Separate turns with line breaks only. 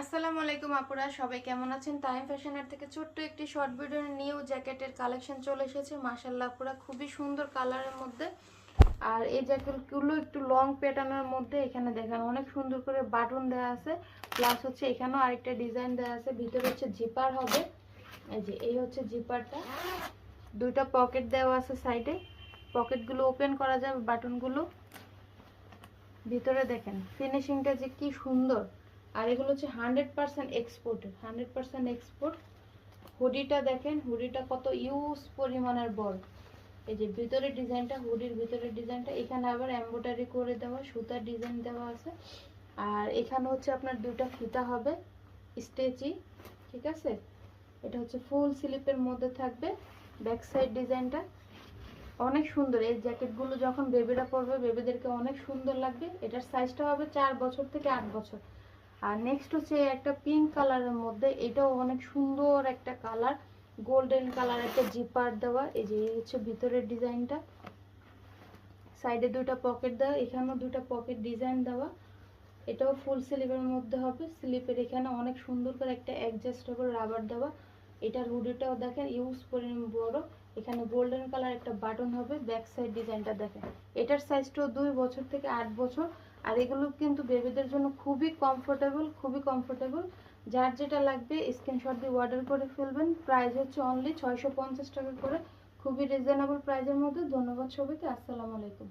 আসসালামু আলাইকুম আপুরা, সবাই কেমন আছেন? টাইম ফ্যাশনের থেকে ছোট্ট একটি শর্ট ভিডিও নিউ জ্যাকেটের কালেকশন চলে এসেছে। মাশাল্লাহ আপুরা, খুবই সুন্দর কালারের মধ্যে। আর এই জ্যাকেটগুলো একটু লং প্যাটার্নের মধ্যে এখানে দেখেন, অনেক সুন্দর করে বাটন দেওয়া আছে। প্লাস হচ্ছে এখানেও আরেকটা ডিজাইন দেওয়া আছে, ভিতরে হচ্ছে জিপার হবে। এই যে, এই হচ্ছে জিপারটা দুইটা পকেট দেওয়া আছে সাইডে পকেটগুলো ওপেন করা যাবে বাটনগুলো ভিতরে দেখেন ফিনিশিংটা যে কি সুন্দর। আর এগুলো হচ্ছে hundred percent export hundred percent export হুডিটা দেখেন, হুডিটা কত ইউজ পরিমাণের বড়। এই যে ভিতরের ডিজাইনটা, হুডির ভিতরের ডিজাইনটা, এখানে আবার এমব্রয়ডারি করে দেওয়া, সুতার ডিজাইন দেওয়া আছে। আর এখানে হচ্ছে আপনার দুটো ফিতা হবে স্টেচি ঠিক আছে? এটা হচ্ছে ফুল স্লিপের মধ্যে থাকবে ব্যাক সাইড ডিজাইনটা। অনেক সুন্দর, এই জ্যাকেটগুলো যখন বেবিরা পরবে বেবিদেরকে অনেক সুন্দর লাগবে। এটার সাইজটা হবে চার বছর থেকে আট বছর। আর নেক্সট হচ্ছে একটা পিঙ্ক কালারের মধ্যে, এটাও অনেক সুন্দর একটা কালার গোল্ডেন কালার একটা জিপার দেওয়া, এই যে এই হচ্ছে ভিতরের ডিজাইনটা। সাইডে দুটো পকেট দেওয়া, এখানেও দুটো পকেট ডিজাইন দেওয়া। এটাও ফুল স্লিপের মধ্যে হবে। স্লিপের এখানে অনেক সুন্দর করে একটা অ্যাডজাস্টেবল রাবার দেওয়া। এটার হুডিটাও দেখেন ইউজ পরিমাণ বড়। এখানে গোল্ডেন কালার একটা বাটন হবে ব্যাক সাইড ডিজাইনটা দেখেন। এটার সাইজটাও দুই বছর থেকে আট বছর। আর এগুলো কিন্তু বেবিদের জন্য খুবই কমফোর্টেবল খুবই কমফোর্টেবল যার যেটা লাগবে স্ক্রিনশট দিয়ে অর্ডার করে ফেলবেন। প্রাইস হচ্ছে অনলি ছয়শো পঞ্চাশ টাকা করে। খুবই রিজনেবল প্রাইসের মধ্যে। ধন্যবাদ সবাইকে। আসসালামু আলাইকুম।